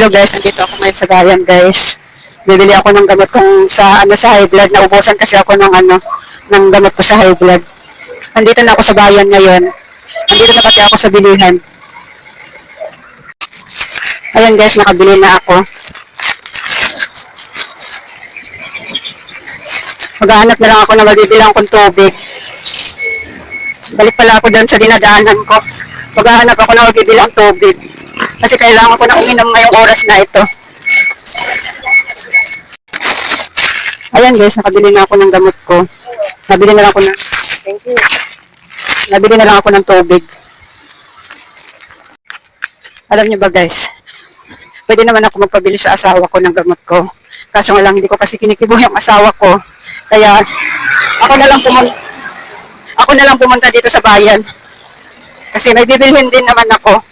Hello guys, nandito ako ngayon sa bayan guys. Bibili ako ng gamot kong sa ano sa high blood. Naubusan kasi ako ng ano ng gamot ko sa high blood. Nandito na ako sa bayan ngayon. Nandito na pati ako sa bilihan. Ayan guys, nakabili na ako. Maghahanap na lang ako na mabibilang kong tubig. Balik pala ako doon sa dinadaanan ko. Maghahanap ako na mabibilang tubig. Kasi kailangan ko na uminom ngayong oras na ito. Ayan guys, nakabili na ako ng gamot ko. Nabili na lang ako ng... Thank you. Nabili na lang ako ng tubig. Alam niyo ba guys, pwede naman ako magpabili sa asawa ko ng gamot ko. Kaso nga lang, hindi ko kasi kinikibo yung asawa ko. Kaya, ako na lang pumunta, ako na lang pumunta dito sa bayan. Kasi may bibilhin din naman ako.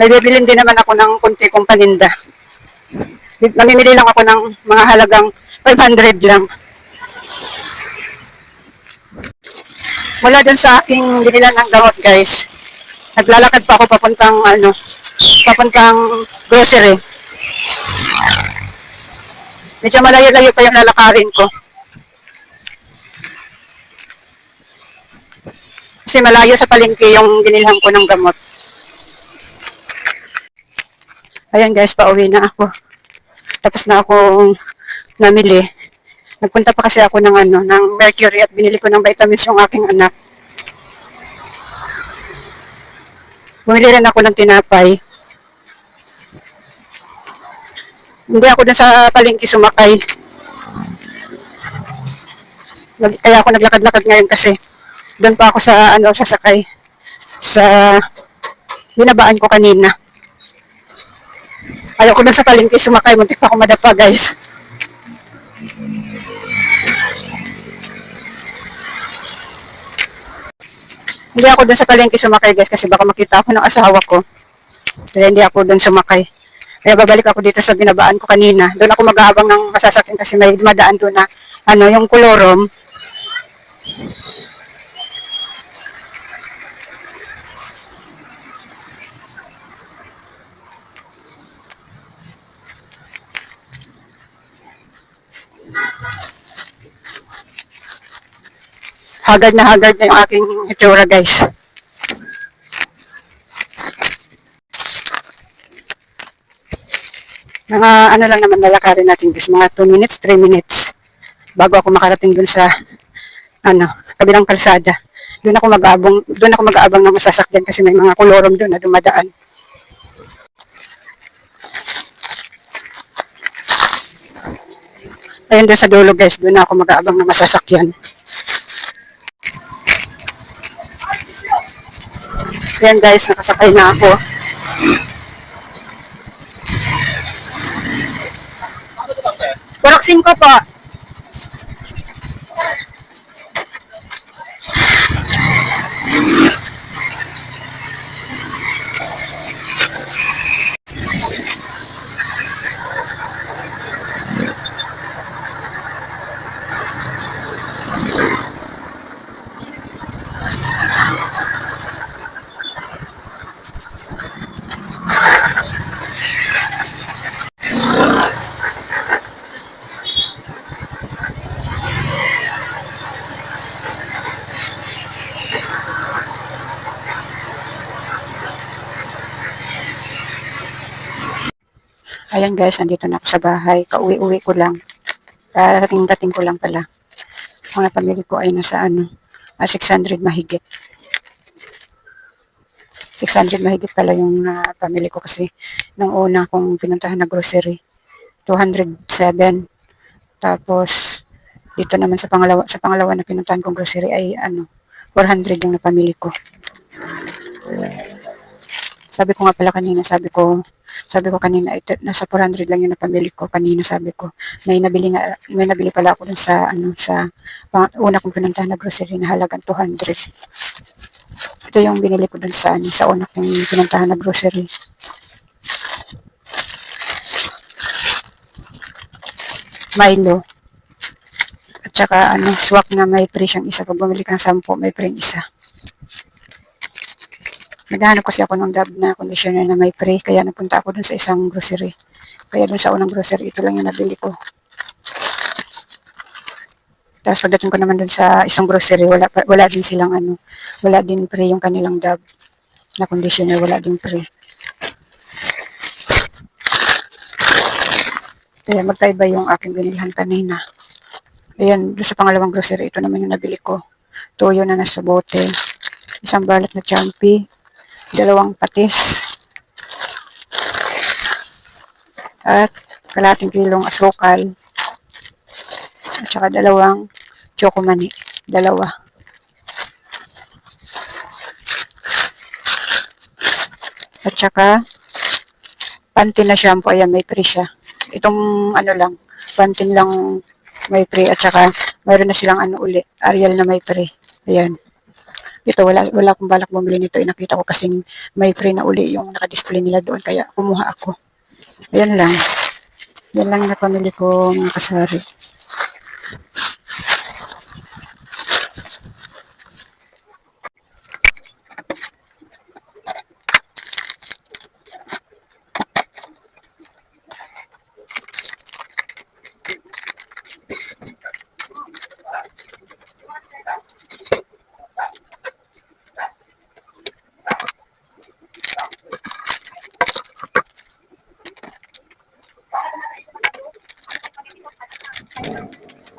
May bibilhin din naman ako ng kunti kong paninda. Namimili lang ako ng mga halagang 500 lang. Mula dun sa aking binilan ng gamot, guys. Naglalakad pa ako papuntang, ano, papuntang grocery. Medyo malayo-layo pa yung lalakarin ko. Kasi malayo sa palengke yung binilhan ko ng gamot. Ayan guys, pauwi na ako. Tapos na akong namili. Nagpunta pa kasi ako ng ano, ng Mercury at binili ko ng vitamins yung aking anak. Bumili rin ako ng tinapay. Hindi ako dun sa palengke sumakay. Kaya ako naglakad-lakad ngayon kasi doon pa ako sa ano sasakay sa binabaan ko kanina. Ayaw ko dun sa palengke sumakay, muntik pa ako madapa guys. Hindi ako dun sa palengke sumakay guys kasi baka makita ako ng asawa ko. Kaya hindi ako dun sumakay. Kaya babalik ako dito sa binabaan ko kanina. Doon ako mag-aabang ng masasakyan kasi may madaan doon na ano, yung kolorom. Hagad na hagad na yung aking itsura guys. Mga ano lang naman lalakarin natin guys, mga 2 minutes, 3 minutes bago ako makarating dun sa ano, kabilang kalsada. Doon ako mag-aabang, doon ako mag-aabang ng masasakyan kasi may mga kolorom doon na dumadaan. Ayun doon sa dulo guys, doon ako mag-aabang ng masasakyan. Ayan guys, nakasakay na ako. Waraksin ko po. Ayan guys, andito na ako sa bahay. Kauwi-uwi ko lang. Darating-dating ko lang pala. Mga pamilya ko ay nasa ano, ah, 600 mahigit. 600 mahigit pala yung uh, ko kasi nung una kong pinuntahan na grocery. 207. Tapos, dito naman sa pangalawa, sa pangalawa na pinuntahan kong grocery ay ano, 400 yung napamili ko. Sabi ko nga pala kanina, sabi ko, sabi ko kanina, ito, nasa 400 lang yung napamili ko. Kanina sabi ko, may nabili nga, may nabili pala ako dun sa, ano, sa, una kong pinuntahan na grocery na halagang 200. Ito yung binili ko dun sa, ano, sa una kong pinuntahan na grocery. Milo. At saka, ano, swak na may siyang isa. Pag bumili kang 10, may free isa. Naghahanap kasi ako ng Dove na conditioner na may pre, kaya napunta ako dun sa isang grocery. Kaya dun sa unang grocery, ito lang yung nabili ko. Tapos pagdating ko naman dun sa isang grocery, wala, wala din silang ano, wala din pre yung kanilang Dove na conditioner, wala din pre. Kaya magkaiba yung aking binilhan kanina. Ayan, doon sa pangalawang grocery, ito naman yung nabili ko. Toyo na nasa bote, isang balat na champi, dalawang patis, at kalating kilong asukal, at saka dalawang chokomani, dalawa. At saka, pantin na shampoo, ayan, may pre siya. Itong ano lang, pantin lang may pre at saka mayroon na silang ano uli, Ariel na may pre. Ayan. Ito, wala, wala akong balak bumili nito. Eh, nakita ko kasing may pre na uli yung nakadisplay nila doon. Kaya kumuha ako. Ayan lang. Yan lang yung napamili ko mga kasari.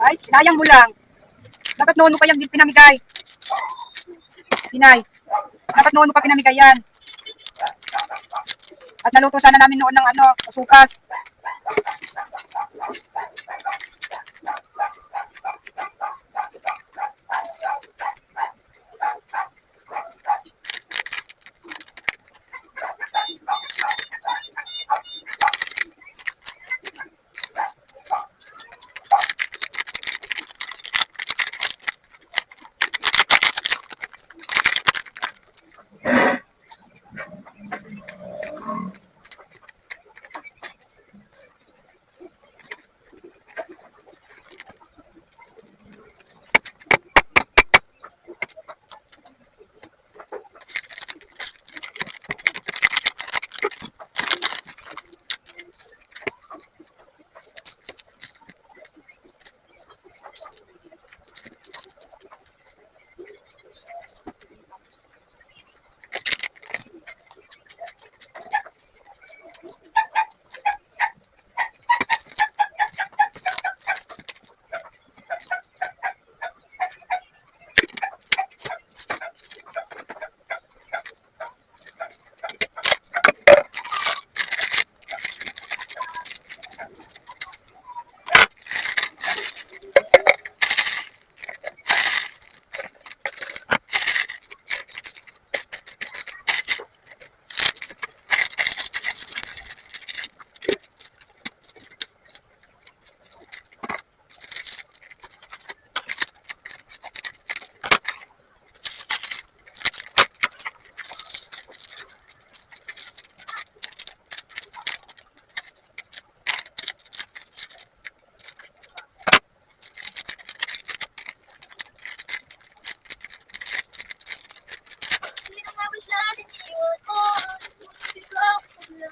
Ay, sinayang mo lang. Dapat noon mo pa yung pinamigay. Pinay. Dapat noon mo pa pinamigay yan. At naluto sana namin noon ng ano, sukas.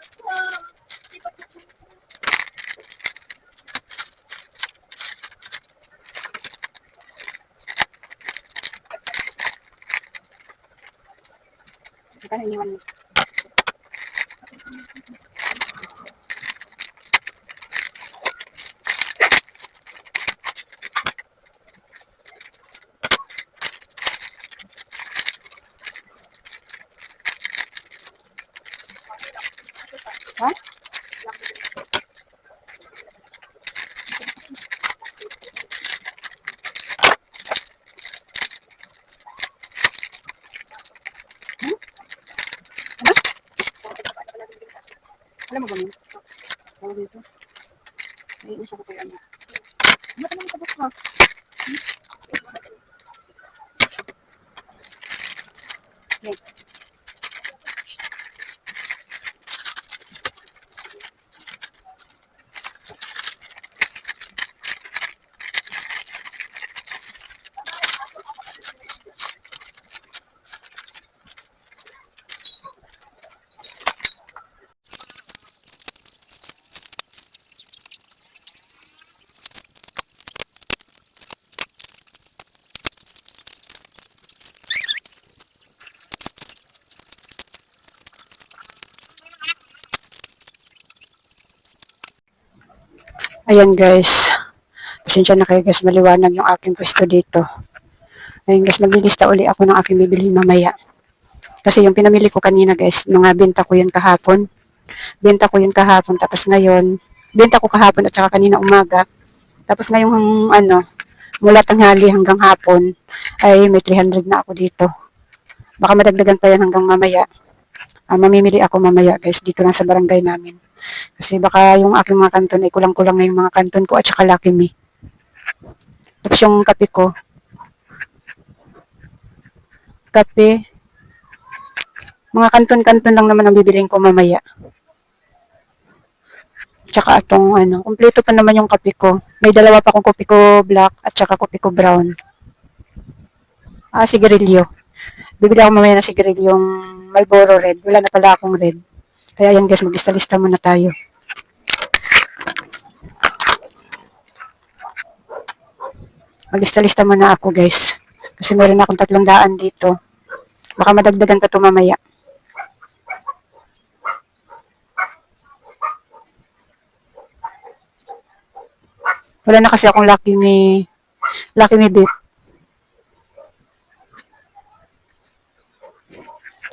Yeah. Ha? Alam mo ba yun? Tawag dito. Ay, uso ko kayo ano. Ano ka naman ha? Hmm? Okay. Ayan guys. Pasensya na kayo guys, maliwanag yung aking pwesto dito. Ayan guys, maglilista uli ako ng aking bibilihin mamaya. Kasi yung pinamili ko kanina guys, mga benta ko yun kahapon. Benta ko yun kahapon, tapos ngayon, benta ko kahapon at saka kanina umaga. Tapos ngayong ano, mula tanghali hanggang hapon, ay may 300 na ako dito. Baka madagdagan pa yan hanggang mamaya. Ah, mamimili ako mamaya guys dito lang sa barangay namin. Kasi baka yung aking mga kanton ay kulang-kulang na yung mga kanton ko at saka Lucky Me. Tapos yung kape ko. Kape. Mga kanton-kanton lang naman ang bibiliin ko mamaya. Tsaka atong ano, kumpleto pa naman yung kape ko. May dalawa pa akong kopi ko black at saka kopi ko brown. Ah, sigarilyo. Bibili ako mamaya ng sigarilyo yung Marlboro Red. Wala na pala akong red. Kaya yan guys, maglista-lista muna tayo. Maglista-lista muna ako guys. Kasi meron akong tatlong daan dito. Baka madagdagan pa ito mamaya. Wala na kasi akong Lucky Me, Lucky Me Beef.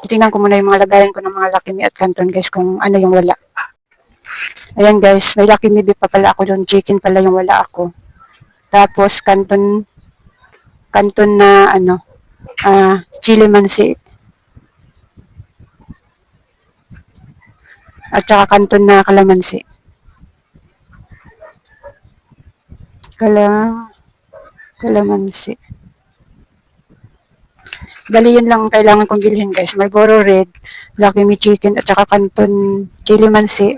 Titingnan ko muna yung mga lagayan ko ng mga Lucky Me at Canton guys kung ano yung wala. Ayan guys, may Lucky Me pa pala ako doon. Chicken pala yung wala ako. Tapos Canton, Canton na ano, ah, chili mansi. At saka Canton na kalamansi. Kala, kalamansi. Dali yun lang ang kailangan kong bilhin guys. Marlboro Red, Lucky Me Chicken, at saka Canton Chili Mansi,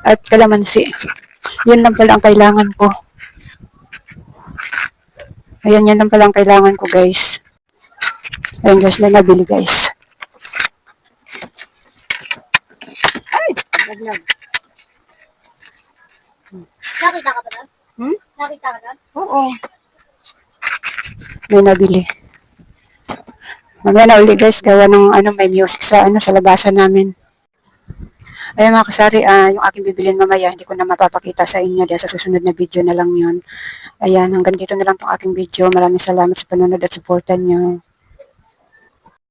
at Kalamansi. Yun lang pala ang kailangan ko. Ayan, yan lang pala ang kailangan ko guys. Ayan guys, may nabili guys. Ay, naglag. Nakita ka ba doon? Hmm? Nakita ka doon? Oo. May nabili. Mamaya na uli guys, gawa ng ano, may music sa ano sa labasan namin. Ayan mga kasari, ah, yung aking bibilin mamaya, hindi ko na mapapakita sa inyo dahil sa susunod na video na lang yun. Ayan, hanggang dito na lang tong aking video. Maraming salamat sa panonood at supportan nyo.